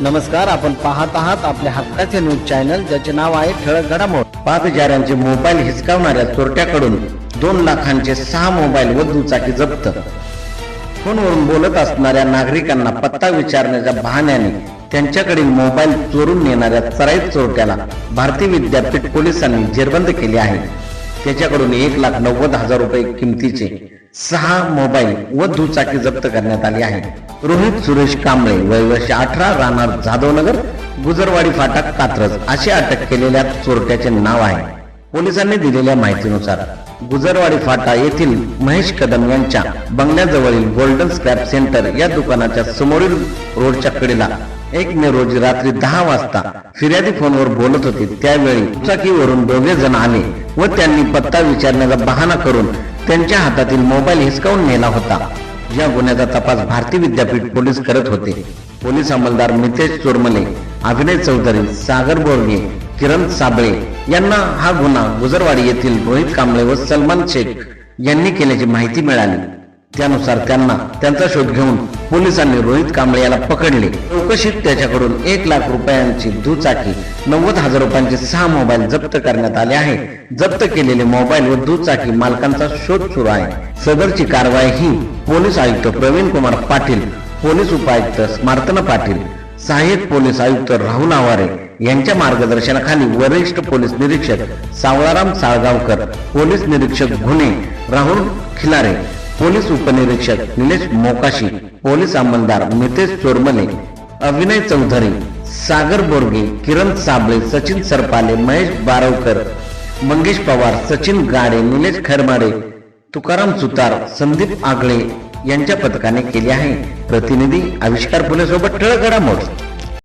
नमस्कार आपण पाहत आहात आपल्या हक्काचे न्यूज चॅनल ज्याचे नाव आहे ठळक घडामोड. पाच हजारांचे मोबाईल हिसकावणाऱ्या चोरट्याकडून दोन लाखांचे सहा मोबाईल व दुचाकी जप्त. फोनवरून बोलत असणाऱ्या नागरिकांना पत्ता विचारण्याच्या बहाण्याने त्यांच्याकडील मोबाईल चोरून नेणाऱ्या चराईत चोरट्याला भारतीय विद्यापीठ पोलिसांनी जेरबंद केले आहे. त्याच्याकडून एक लाख नव्वद हजार रुपये किमतीचे सहा मोबाईल व दुचाकी जप्त करण्यात आली आहे रोहित सुरेश कांबळे वय वर्ष अठरा राहणार जाधवनगर गुजरवाडी फाटा कात्रज असे अटक केलेल्या चोरट्याचे नाव आहे. पोलिसांनी दिलेल्या माहितीनुसार गुजरवाडी फाटा येथील महेश कदम यांच्या बंगल्याजवळील गोल्डन स्क्रॅप सेंटर या दुकानाच्या समोरील रोडच्या कडेला एक मे रोजी रात्री दहा वाजता फिर्यादी फोनवर बोलत होते. त्यावेळी दुचाकीवरून दोघे जण आले व त्यांनी पत्ता विचारण्याचा बहाणा करून त्यांच्या हातातील मोबाईल हिसकावून नेला होता. या गुन्ह्याचा तपास भारती विद्यापीठ पोलीस करत होते. पोलीस अंमलदार मितेश चोरमले अभिनय चौधरी सागर बोरगे किरण साबळे यांना हा गुन्हा गुजरवाडी येथील रोहित कांबळे व सलमान शेख यांनी केल्याची माहिती मिळाली. त्यानुसार त्यांना त्यांचा शोध घेऊन पोलिसांनी रोहित कांबळे याला पकडले. चौकशीत त्याच्याकडून एक लाख रुपयांची दुचाकी नव्वद हजार रुपयांचे सहा मोबाईल जप्त करण्यात आले आहे. जप्त केलेले मोबाईल व दुचाकी मालकांचा शोध सुरू आहे. सदरची कारवाई ही पोलीस आयुक्त प्रवीण कुमार पाटील पोलीस उपायुक्त स्मार्तन पाटील सहाय्यक पोलीस आयुक्त राहुल आवारे यांच्या मार्गदर्शनाखाली वरिष्ठ पोलीस निरीक्षक सावळाराम साळगावकर पोलीस निरीक्षक गुन्हे राहुल खिलारे पोलीस उपनिरीक्षक निलेश मोकाशी पोलीस अंमलदार मितेश चोरमने अभिनय चौधरी सागर बोरगे किरण साबळे सचिन सरपाले महेश बारवकर मंगेश पवार सचिन गाडे निलेश खरमाडे तुकाराम सुतार संदीप आगळे यांच्या पथकाने केली आहे. प्रतिनिधी आविष्कार पुण्यासोबत ठळक घडामोड.